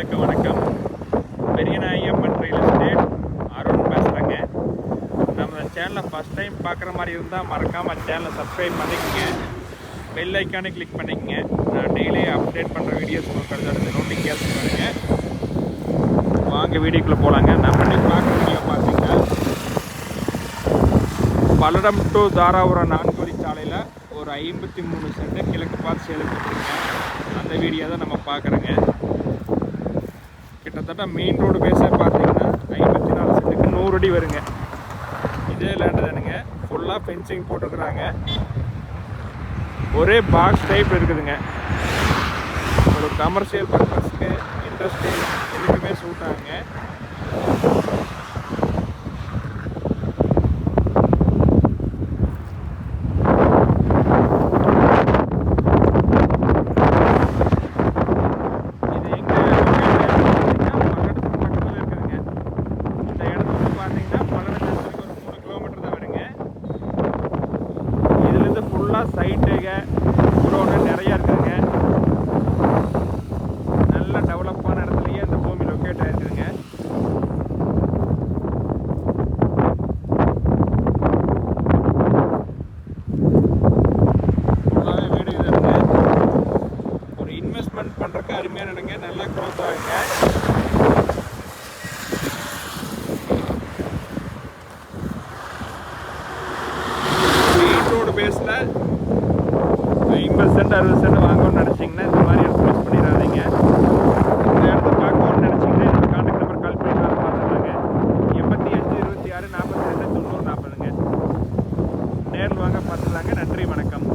நேயர்களுக்கு வணக்கம். Periyanayamman real estate Arun பேசுகிறேங்க நம்ம சேனலை ஃபஸ்ட் டைம் பார்க்குற மாதிரி இருந்தால் மறக்காமல் சேனலை சப்ஸ்கிரைப் பண்ணிக்கோங்க. பெல் ஐக்கானே கிளிக் பண்ணிக்கங்க. நான் டெய்லி அப்டேட் பண்ணுற வீடியோஸ் உங்களுக்கு அடுத்த நோட்டிஃபிகேஷன் வருங்க. வாங்க வீடியோக்குள்ளே போகலாங்க நம்ம இன்னைக்கு பார்க்குற வீடியோ பார்த்தீங்கன்னா பல்லடம் டு தாராபுரம் நான்குவரி சாலையில் ஒரு ஐம்பத்தி மூணு சென்ட் கிழக்கு பார்த்து சேலுக்கு அந்த வீடியோ தான் நம்ம பார்க்குறோங்க. பார்த்தா மெயின் ரோடு பேஸே பார்த்தீங்கன்னா ஐம்பத்தி நாலு சென்ட்டுக்கு நூறு அடி வருங்க. இதே லேண்டு தானுங்க. ஃபுல்லாக ஃபென்சிங் போட்டுருக்குறாங்க. ஒரே பாக்ஸ் டைப் இருக்குதுங்க. ஒரு கமர்ஷியல் பர்பஸ்க்கு இன்ட்ரெஸ்டிங் எதுக்குமே சூட்டாங்க ஆகுங்க இது எங்க location பார்த்தீங்கன்னா பல்லடத்துக்கு பக்கத்துல இருக்குதுங்க. இந்த இடத்துக்கு பார்த்தீங்கன்னா பல்லடத்துக்கு ஒரு மூணு கிலோமீட்டர் தான் வருங்க. இதுலேருந்து ஃபுல்லாக சைட்டுங்க. ரோடு நிறையா இருக்குதுங்க. நல்ல டெவலப்பான இடத்துலையே இந்த பூமி லொக்கேட் ஆகிருக்குதுங்க ஃபுல்லாகவே வீடு இதுங்க ஒரு இன்வெஸ்ட்மெண்ட் பண்ணுறக்கு அருமையான இடங்க நல்லா க்ரோத் ஆகுங்க. எழுநூற்றி அறுபது சென்ட் வாங்கணும்னு நினச்சிங்கன்னா இந்த மாதிரி இடத்துல மிஸ் பண்ணிடாதீங்க. இந்த இடத்த பார்க்கணும்னு நினச்சிங்கன்னா எனக்கு கான்டாக்ட் நம்பர் கால் பண்ணி நான் பார்த்துருவாங்க எண்பத்தி அஞ்சு இருபத்தி ஆறு நாற்பத்தி ரெண்டு தொண்ணூறு நாற்பதுங்க. நேரில் வாங்க பார்த்துலாங்க நன்றி வணக்கம்.